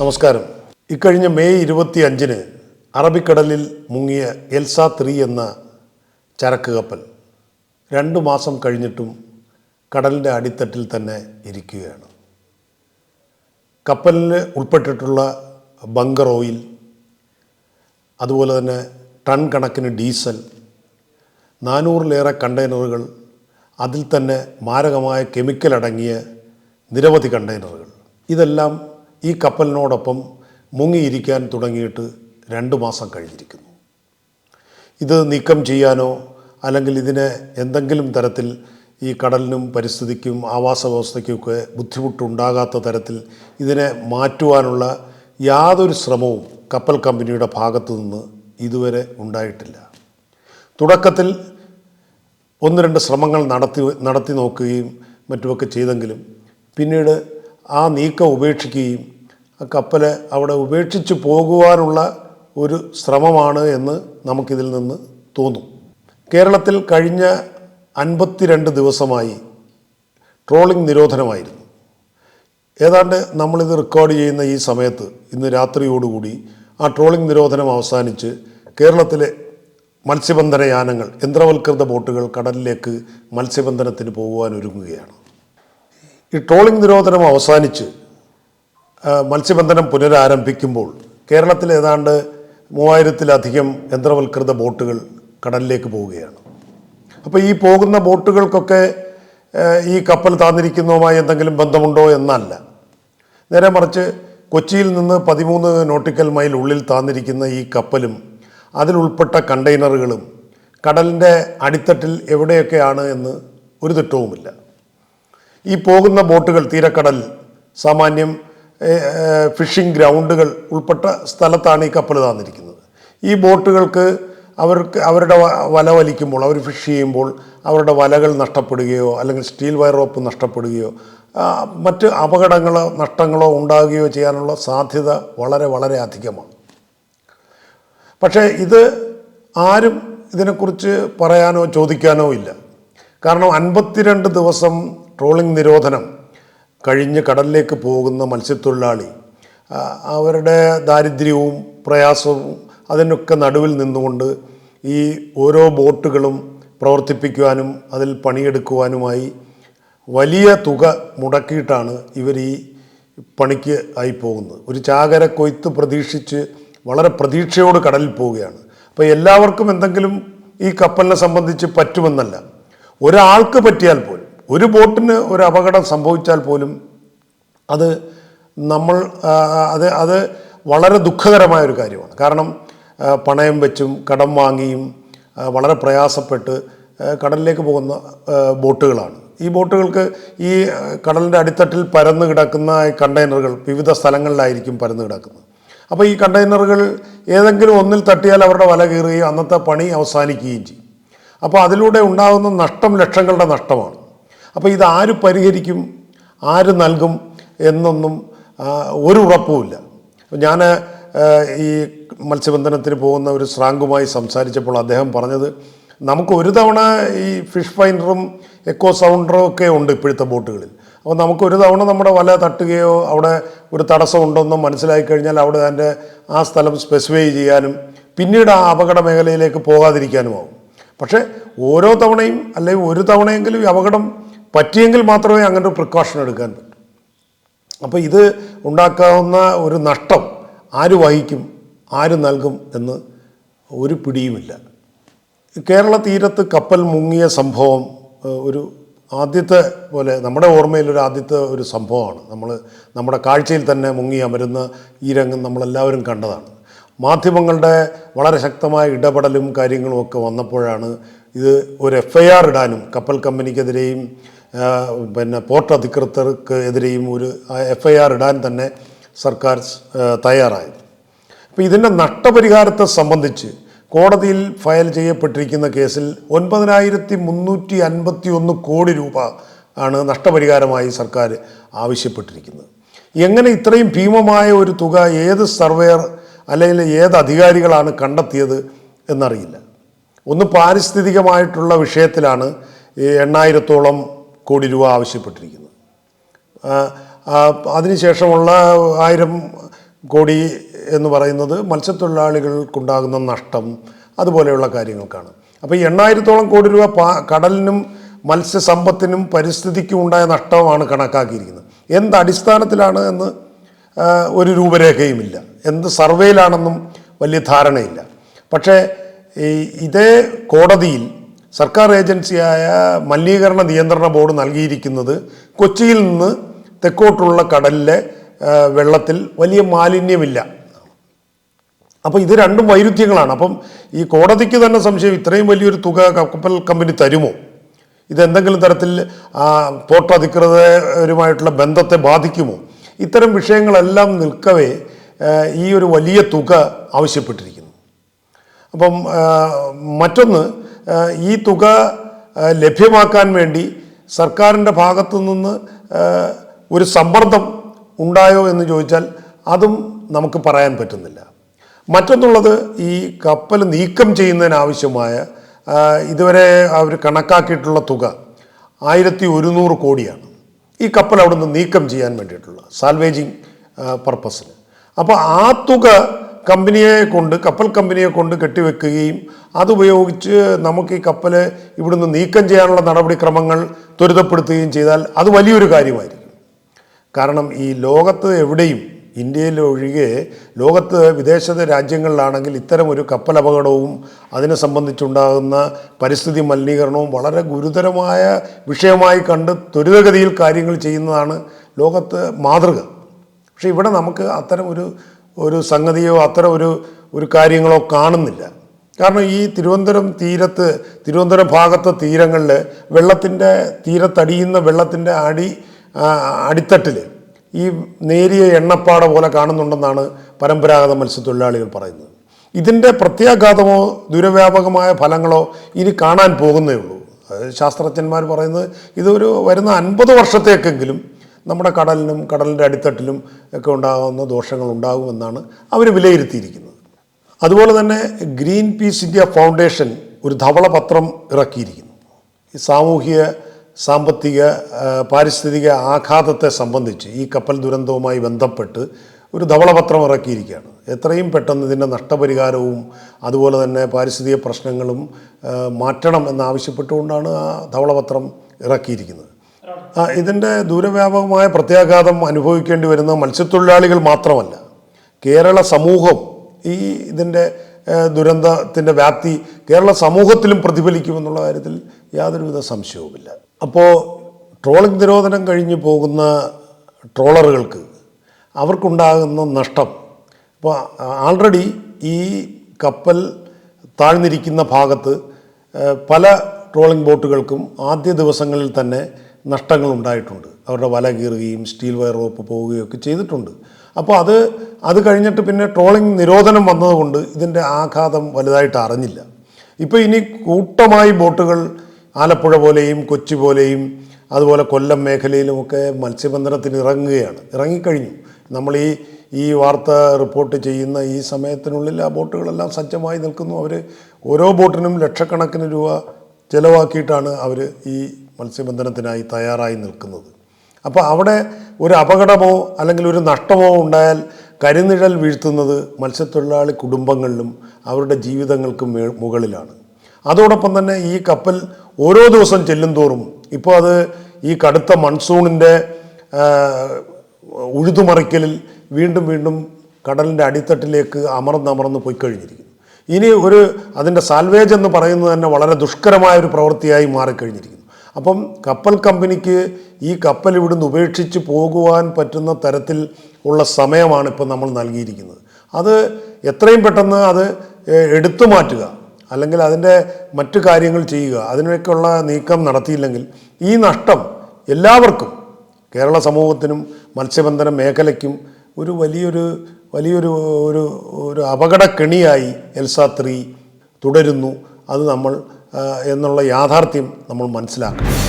നമസ്കാരം. ഇക്കഴിഞ്ഞ മെയ് ഇരുപത്തി അഞ്ചിന് അറബിക്കടലിൽ മുങ്ങിയ എൽസ ത്രീ എന്ന ചരക്ക് കപ്പൽ രണ്ട് മാസം കഴിഞ്ഞിട്ടും കടലിന്റെ അടിത്തട്ടിൽ തന്നെ ഇരിക്കുകയാണ്. കപ്പലിൽ ഉൾപ്പെട്ടിട്ടുള്ള ബങ്കർ ഓയിൽ അതുപോലെ തന്നെ ടൺ കണക്കിന് ഡീസൽ നാനൂറിലേറെ കണ്ടെയ്നറുകൾ അതിൽ തന്നെ മാരകമായ കെമിക്കൽ അടങ്ങിയ നിരവധി കണ്ടെയ്നറുകൾ. ഇതെല്ലാം ഈ കപ്പലിനോടൊപ്പം മുങ്ങിയിരിക്കാൻ തുടങ്ങിയിട്ട് രണ്ട് മാസം കഴിഞ്ഞിരിക്കുന്നു. ഇത് നീക്കം ചെയ്യാനോ അല്ലെങ്കിൽ ഇതിനെ എന്തെങ്കിലും തരത്തിൽ ഈ കടലിനും പരിസ്ഥിതിക്കും ആവാസ വ്യവസ്ഥയ്ക്കുമൊക്കെ ബുദ്ധിമുട്ടുണ്ടാകാത്ത തരത്തിൽ ഇതിനെ മാറ്റുവാനുള്ള യാതൊരു ശ്രമവും കപ്പൽ കമ്പനിയുടെ ഭാഗത്തു നിന്ന് ഇതുവരെ ഉണ്ടായിട്ടില്ല. തുടക്കത്തിൽ ഒന്ന് രണ്ട് ശ്രമങ്ങൾ നടത്തി നടത്തി നോക്കുകയും മറ്റുമൊക്കെ ചെയ്തെങ്കിലും പിന്നീട് ആ നീക്കം ഉപേക്ഷിക്കുകയും ആ കപ്പൽ അവിടെ ഉപേക്ഷിച്ച് പോകുവാനുള്ള ഒരു ശ്രമമാണ് എന്ന് നമുക്കിതിൽ നിന്ന് തോന്നും. കേരളത്തിൽ കഴിഞ്ഞ അൻപത്തിരണ്ട് ദിവസമായി ട്രോളിംഗ് നിരോധനമായിരുന്നു. ഏതാണ്ട് നമ്മളിത് റെക്കോർഡ് ചെയ്യുന്ന ഈ സമയത്ത് ഇന്ന് രാത്രിയോടുകൂടി ആ ട്രോളിംഗ് നിരോധനം അവസാനിച്ച് കേരളത്തിലെ മത്സ്യബന്ധന യാനങ്ങൾ യന്ത്രവൽകൃത ബോട്ടുകൾ കടലിലേക്ക് മത്സ്യബന്ധനത്തിന് പോകുവാൻ ഒരുങ്ങുകയാണ്. ഈ ട്രോളിംഗ് നിരോധനം അവസാനിച്ച് മത്സ്യബന്ധനം പുനരാരംഭിക്കുമ്പോൾ കേരളത്തിൽ ഏതാണ്ട് മൂവായിരത്തിലധികം യന്ത്രവൽകൃത ബോട്ടുകൾ കടലിലേക്ക് പോവുകയാണ്. അപ്പോൾ ഈ പോകുന്ന ബോട്ടുകൾക്കൊക്കെ ഈ കപ്പൽ താന്നിരിക്കുന്നതുമായി എന്തെങ്കിലും ബന്ധമുണ്ടോ എന്നല്ല. നേരെ മറിച്ച് കൊച്ചിയിൽ നിന്ന് പതിമൂന്ന് നോട്ടിക്കൽ മൈൽ ഉള്ളിൽ താന്നിരിക്കുന്ന ഈ കപ്പലും അതിലുൾപ്പെട്ട കണ്ടെയ്നറുകളും കടലിന്റെ അടിത്തട്ടിൽ എവിടെയൊക്കെയാണ് എന്ന് ഒരു തിട്ടവുമില്ല ഈ പോകുന്ന ബോട്ടുകൾ തീരക്കടൽ സാമാന്യം ഫിഷിംഗ് ഗ്രൗണ്ടുകൾ ഉൾപ്പെട്ട സ്ഥലത്താണ് ഈ കപ്പൽ താന്നിരിക്കുന്നത്. ഈ ബോട്ടുകൾക്ക് അവർക്ക് അവരുടെ വല വലിക്കുമ്പോൾ അവർ ഫിഷ് ചെയ്യുമ്പോൾ അവരുടെ വലകൾ നഷ്ടപ്പെടുകയോ അല്ലെങ്കിൽ സ്റ്റീൽ വയർ റോപ്പ് നഷ്ടപ്പെടുകയോ മറ്റ് അപകടങ്ങളോ നഷ്ടങ്ങളോ ഉണ്ടാകുകയോ ചെയ്യാനുള്ള സാധ്യത വളരെ വളരെ അധികമാണ്. പക്ഷേ ഇത് ആരും ഇതിനെക്കുറിച്ച് പറയാനോ ചോദിക്കാനോ ഇല്ല. കാരണം അൻപത്തിരണ്ട് ദിവസം ട്രോളിംഗ് നിരോധനം കഴിഞ്ഞ് കടലിലേക്ക് പോകുന്ന മത്സ്യത്തൊഴിലാളി അവരുടെ ദാരിദ്ര്യവും പ്രയാസവും അതിനൊക്കെ നടുവിൽ നിന്നുകൊണ്ട് ഈ ഓരോ ബോട്ടുകളും പ്രവർത്തിപ്പിക്കുവാനും അതിൽ പണിയെടുക്കുവാനുമായി വലിയ തുക മുടക്കിയിട്ടാണ് ഇവർ ഈ പണിക്ക് ആയി പോകുന്നത്. ഒരു ചാകര കൊയ്ത്ത് പ്രതീക്ഷിച്ച് വളരെ പ്രതീക്ഷയോട് കടലിൽ പോവുകയാണ്. അപ്പോൾ എല്ലാവർക്കും എന്തെങ്കിലും ഈ കപ്പലിനെ സംബന്ധിച്ച് പറ്റുമെന്നല്ല. ഒരാൾക്ക് പറ്റിയാൽ പോലും ഒരു ബോട്ടിന് ഒരു അപകടം സംഭവിച്ചാൽ പോലും അത് നമ്മൾ അത് അത് വളരെ ദുഃഖകരമായ ഒരു കാര്യമാണ്. കാരണം പണയം വെച്ചും കടം വാങ്ങിയും വളരെ പ്രയാസപ്പെട്ട് കടലിലേക്ക് പോകുന്ന ബോട്ടുകളാണ്. ഈ ബോട്ടുകൾക്ക് ഈ കടലിന്റെ അടിത്തട്ടിൽ പരന്നു കിടക്കുന്ന കണ്ടെയ്നറുകൾ വിവിധ സ്ഥലങ്ങളിലായിരിക്കും പരന്നു കിടക്കുന്നത്. അപ്പോൾ ഈ കണ്ടെയ്നറുകൾ ഏതെങ്കിലും ഒന്നിൽ തട്ടിയാൽ അവരുടെ വല കീറുകയും അന്നത്തെ പണി അവസാനിക്കുകയും ചെയ്യും. അപ്പോൾ അതിലൂടെ ഉണ്ടാകുന്ന നഷ്ടം ലക്ഷങ്ങളുടെ നഷ്ടമാണ്. അപ്പോൾ ഇത് ആര് പരിഹരിക്കും? ആര് നൽകും? എന്നൊന്നും ഒരു ഉറപ്പുമില്ല. ഞാൻ ഈ മത്സ്യബന്ധനത്തിന് പോകുന്ന ഒരു സ്രാങ്കുമായി സംസാരിച്ചപ്പോൾ അദ്ദേഹം പറഞ്ഞത് നമുക്ക് ഒരു തവണ ഈ ഫിഷ് ഫൈൻഡറും എക്കോ സൗണ്ടറും ഒക്കെ ഉണ്ട് ഇപ്പോഴത്തെ ബോട്ടുകളിൽ. അപ്പോൾ നമുക്ക് ഒരു തവണ നമ്മുടെ വല തട്ടുകയോ അവിടെ ഒരു തടസ്സം ഉണ്ടെന്നോ മനസ്സിലാക്കി കഴിഞ്ഞാൽ അവിടെ അതിന്റെ ആ സ്ഥലം സ്പെസിഫൈ ചെയ്യാനും പിന്നീട് ആ അപകട മേഖലയിലേക്ക് പോകാതിരിക്കാനുമാവും. പക്ഷേ ഓരോ തവണയും അല്ലെങ്കിൽ ഒരു തവണയെങ്കിലും ഈ അപകടം പറ്റിയെങ്കിൽ മാത്രമേ അങ്ങനെ ഒരു പ്രിക്കോഷൻ എടുക്കാൻ പറ്റൂ. അപ്പോൾ ഇത് ഉണ്ടാക്കാവുന്ന ഒരു നഷ്ടം ആര് വഹിക്കും ആര് നൽകും എന്ന് ഒരു പിടിയുമില്ല. കേരള തീരത്ത് കപ്പൽ മുങ്ങിയ സംഭവം ഒരു ആദ്യത്തെ പോലെ നമ്മുടെ ഓർമ്മയിൽ ഒരു ആദ്യത്തെ ഒരു സംഭവമാണ്. നമ്മൾ നമ്മുടെ കാഴ്ചയിൽ തന്നെ മുങ്ങി അമരുന്ന ഈ രംഗം നമ്മളെല്ലാവരും കണ്ടതാണ്. മാധ്യമങ്ങളുടെ വളരെ ശക്തമായ ഇടപെടലും കാര്യങ്ങളും ഒക്കെ വന്നപ്പോഴാണ് ഇത് ഒരു എഫ് ഐ ആർ ഇടാനും കപ്പൽ കമ്പനിക്കെതിരെയും പിന്നെ പോർട്ട് അധികൃതർക്ക് എതിരെയും ഒരു എഫ് ഐ ആർ ഇടാൻ തന്നെ സർക്കാർ തയ്യാറായി. അപ്പോൾ ഇതിന്റെ നഷ്ടപരിഹാരത്തെ സംബന്ധിച്ച് കോടതിയിൽ ഫയൽ ചെയ്യപ്പെട്ടിരിക്കുന്ന കേസിൽ ഒൻപതിനായിരത്തി മുന്നൂറ്റി അൻപത്തി ഒന്ന് കോടി രൂപ ആണ് നഷ്ടപരിഹാരമായി സർക്കാർ ആവശ്യപ്പെട്ടിരിക്കുന്നത്. എങ്ങനെ ഇത്രയും ഭീമമായ ഒരു തുക ഏത് സർവേയർ അല്ലെങ്കിൽ ഏത് അധികാരികളാണ് കണ്ടെത്തിയത് എന്നറിയില്ല. ഒന്ന് പാരിസ്ഥിതികമായിട്ടുള്ള വിഷയത്തിലാണ് ഈ എണ്ണായിരത്തോളം കോടി രൂപ ആവശ്യപ്പെട്ടിരിക്കുന്നത് അതിനുശേഷമുള്ള ആയിരം കോടി എന്ന് പറയുന്നത് മത്സ്യത്തൊഴിലാളികൾക്കുണ്ടാകുന്ന നഷ്ടം അതുപോലെയുള്ള കാര്യങ്ങൾക്കാണ്. അപ്പോൾ ഈ എണ്ണായിരത്തോളം കോടി രൂപ കടലിനും മത്സ്യസമ്പത്തിനും പരിസ്ഥിതിക്കും ഉണ്ടായ നഷ്ടമാണ് കണക്കാക്കിയിരിക്കുന്നത്. എന്ത് അടിസ്ഥാനത്തിലാണ് എന്ന് ഒരു രൂപരേഖയുമില്ല. എന്ത് സർവേയിലാണെന്നും വലിയ ധാരണയില്ല. പക്ഷേ ഈ ഇതേ കോടതിയിൽ സർക്കാർ ഏജൻസിയായ മലിനീകരണ നിയന്ത്രണ ബോർഡ് നൽകിയിരിക്കുന്നത് കൊച്ചിയിൽ നിന്ന് തെക്കോട്ടുള്ള കടലിലെ വെള്ളത്തിൽ വലിയ മാലിന്യമില്ല. അപ്പോൾ ഇത് രണ്ടും വൈരുദ്ധ്യങ്ങളാണ്. അപ്പം ഈ കോടതിക്ക് തന്നെ സംശയം ഇത്രയും വലിയൊരു തുക കപ്പൽ കമ്പനി തരുമോ? ഇതെന്തെങ്കിലും തരത്തിൽ പോർട്ട് അധികൃതരുമായിട്ടുള്ള ബന്ധത്തെ ബാധിക്കുമോ? ഇത്തരം വിഷയങ്ങളെല്ലാം നിൽക്കവേ ഈ ഒരു വലിയ തുക ആവശ്യപ്പെട്ടിരിക്കുന്നു. അപ്പം മറ്റൊന്ന് ഈ തുക ലഭ്യമാക്കാൻ വേണ്ടി സർക്കാരിന്റെ ഭാഗത്തു നിന്ന് ഒരു സമ്മർദ്ദം ഉണ്ടായോ എന്ന് ചോദിച്ചാൽ അതും നമുക്ക് പറയാൻ പറ്റുന്നില്ല. മറ്റൊന്നുള്ളത് ഈ കപ്പൽ നീക്കം ചെയ്യുന്നതിനാവശ്യമായ ഇതുവരെ അവർ കണക്കാക്കിയിട്ടുള്ള തുക ആയിരത്തി ഒരുന്നൂറ് കോടിയാണ്. ഈ കപ്പൽ അവിടെ നിന്ന് നീക്കം ചെയ്യാൻ വേണ്ടിയിട്ടുള്ള സാൽവേജിങ് പർപ്പസിന് അപ്പോൾ ആ തുക കമ്പനിയെ കൊണ്ട് കപ്പൽ കമ്പനിയെ കൊണ്ട് കെട്ടിവെക്കുകയും അതുപയോഗിച്ച് നമുക്ക് ഈ കപ്പൽ ഇവിടുന്ന് നീക്കം ചെയ്യാനുള്ള നടപടിക്രമങ്ങൾ ത്വരിതപ്പെടുത്തുകയും ചെയ്താൽ അത് വലിയൊരു കാര്യമായിരിക്കും. കാരണം ഈ ലോകത്ത് എവിടെയും ഇന്ത്യയിലൊഴികെ ലോകത്ത് വിദേശ രാജ്യങ്ങളിലാണെങ്കിൽ ഇത്തരം ഒരു കപ്പൽ അപകടവും അതിനെ സംബന്ധിച്ചുണ്ടാകുന്ന പരിസ്ഥിതി മലിനീകരണവും വളരെ ഗുരുതരമായ വിഷയമായി കണ്ട് ത്വരിതഗതിയിൽ കാര്യങ്ങൾ ചെയ്യുന്നതാണ് ലോകത്ത് മാതൃക. പക്ഷേ ഇവിടെ നമുക്ക് അത്തരം ഒരു ഒരു സംഗതിയോ അത്തരം ഒരു ഒരു കാര്യങ്ങളോ കാണുന്നില്ല. കാരണം ഈ തിരുവനന്തപുരം തീരത്ത് തിരുവനന്തപുരം ഭാഗത്തെ തീരങ്ങളിൽ വെള്ളത്തിന്റെ തീരത്തടിയുന്ന വെള്ളത്തിന്റെ അടി അടിത്തട്ടിൽ ഈ നേരിയ എണ്ണപ്പാട പോലെ കാണുന്നുണ്ടെന്നാണ് പരമ്പരാഗത മത്സ്യത്തൊഴിലാളികൾ പറയുന്നത്. ഇതിന്റെ പ്രത്യാഘാതമോ ദുരവ്യാപകമായ ഫലങ്ങളോ ഇനി കാണാൻ പോകുന്നേ ഉള്ളൂ. ശാസ്ത്രജ്ഞന്മാർ പറയുന്നത് ഇതൊരു വരുന്ന അൻപത് വർഷത്തേക്കെങ്കിലും നമ്മുടെ കടലിനും കടലിന്റെ അടിത്തട്ടിലും ഒക്കെ ഉണ്ടാകുന്ന ദോഷങ്ങൾ ഉണ്ടാകുമെന്നാണ് അവർ വിലയിരുത്തിയിരിക്കുന്നത്. അതുപോലെ തന്നെ ഗ്രീൻ പീസ് ഇന്ത്യ ഫൗണ്ടേഷൻ ഒരു ധവളപത്രം ഇറക്കിയിരിക്കുന്നു. ഈ സാമൂഹിക സാമ്പത്തിക പാരിസ്ഥിതിക ആഘാതത്തെ സംബന്ധിച്ച് ഈ കപ്പൽ ദുരന്തവുമായി ബന്ധപ്പെട്ട് ഒരു ധവളപത്രം ഇറക്കിയിരിക്കുകയാണ്. എത്രയും പെട്ടെന്ന് ഇതിന്റെ നഷ്ടപരിഹാരവും അതുപോലെ തന്നെ പാരിസ്ഥിതിക പ്രശ്നങ്ങളും മാറ്റണം എന്നാവശ്യപ്പെട്ടുകൊണ്ടാണ് ആ ധവളപത്രം ഇറക്കിയിരിക്കുന്നത്. ഇതിന്റെ ദൂരവ്യാപകമായ പ്രത്യാഘാതം അനുഭവിക്കേണ്ടി വരുന്ന മത്സ്യത്തൊഴിലാളികൾ മാത്രമല്ല. കേരള സമൂഹം ഈ ഇതിന്റെ ദുരന്തത്തിന്റെ വ്യാപ്തി കേരള സമൂഹത്തിലും പ്രതിഫലിക്കുമെന്നുള്ള കാര്യത്തിൽ യാതൊരുവിധ സംശയവുമില്ല. അപ്പോൾ ട്രോളിംഗ് നിരോധനം കഴിഞ്ഞ് പോകുന്ന ട്രോളറുകൾക്ക് അവർക്കുണ്ടാകുന്ന നഷ്ടം അപ്പോൾ ആൾറെഡി ഈ കപ്പൽ താഴ്ന്നിരിക്കുന്ന ഭാഗത്ത് പല ട്രോളിംഗ് ബോട്ടുകൾക്കും ആദ്യ ദിവസങ്ങളിൽ തന്നെ നഷ്ടങ്ങൾ ഉണ്ടായിട്ടുണ്ട് അവരുടെ വല കീറുകയും സ്റ്റീൽ വയർ റോപ്പ് പോവുകയും ഒക്കെ ചെയ്തിട്ടുണ്ട്. അപ്പോൾ അത് അത് കഴിഞ്ഞിട്ട് പിന്നെ ട്രോളിംഗ് നിരോധനം വന്നതുകൊണ്ട് ഇതിന്റെ ആഘാതം വലുതായിട്ട് അറിഞ്ഞില്ല. ഇപ്പോൾ ഇനി കൂട്ടമായി ബോട്ടുകൾ ആലപ്പുഴ പോലെയും കൊച്ചി പോലെയും അതുപോലെ കൊല്ലം മേഖലയിലുമൊക്കെ മത്സ്യബന്ധനത്തിന് ഇറങ്ങുകയാണ്. ഇറങ്ങിക്കഴിഞ്ഞു. നമ്മൾ ഈ ഈ വാർത്ത റിപ്പോർട്ട് ചെയ്യുന്ന ഈ സമയത്തിനുള്ളിൽ ആ ബോട്ടുകളെല്ലാം സജ്ജമായി നിൽക്കുന്നു. അവർ ഓരോ ബോട്ടിനും ലക്ഷക്കണക്കിന് രൂപ ചിലവാക്കിയിട്ടാണ് അവർ ഈ മത്സ്യബന്ധനത്തിനായി തയ്യാറായി നിൽക്കുന്നത്. അപ്പോൾ അവിടെ ഒരു അപകടമോ അല്ലെങ്കിൽ ഒരു നഷ്ടമോ ഉണ്ടായാൽ കരിനിഴൽ വീഴ്ത്തുന്നത് മത്സ്യത്തൊഴിലാളി കുടുംബങ്ങളിലും അവരുടെ ജീവിതങ്ങൾക്കും മുകളിലാണ്. അതോടൊപ്പം തന്നെ ഈ കപ്പൽ ഓരോ ദിവസം ചെല്ലും തോറും ഇപ്പോൾ അത് ഈ കടുത്ത മൺസൂണിന്റെ ഉഴുതുമറിക്കലിൽ വീണ്ടും വീണ്ടും കടലിന്റെ അടിത്തട്ടിലേക്ക് അമർന്നമർന്ന് പോയി കഴിഞ്ഞിരിക്കുന്നു. ഇനി ഒരു അതിന്റെ സാൽവേജ് എന്ന് പറയുന്നത് തന്നെ വളരെ ദുഷ്കരമായ ഒരു പ്രവൃത്തിയായി മാറിക്കഴിഞ്ഞിരിക്കുന്നു. അപ്പം കപ്പൽ കമ്പനിക്ക് ഈ കപ്പൽ ഇവിടുന്ന് ഉപേക്ഷിച്ച് പോകുവാൻ പറ്റുന്ന തരത്തിൽ ഉള്ള സമയമാണ് ഇപ്പം നമ്മൾ നൽകിയിരിക്കുന്നത്. അത് എത്രയും പെട്ടെന്ന് അത് എടുത്തു മാറ്റുക അല്ലെങ്കിൽ അതിന്റെ മറ്റു കാര്യങ്ങൾ ചെയ്യുക അതിനൊക്കെയുള്ള നീക്കം നടത്തിയില്ലെങ്കിൽ ഈ നഷ്ടം എല്ലാവർക്കും കേരള സമൂഹത്തിനും മത്സ്യബന്ധന മേഖലയ്ക്കും ഒരു വലിയൊരു വലിയൊരു ഒരു ഒരു അപകടക്കെണിയായി എൽസാ ത്രീ തുടരുന്നു. അത് നമ്മൾ എന്നുള്ള യാഥാർത്ഥ്യം നമ്മൾ മനസ്സിലാക്കണം.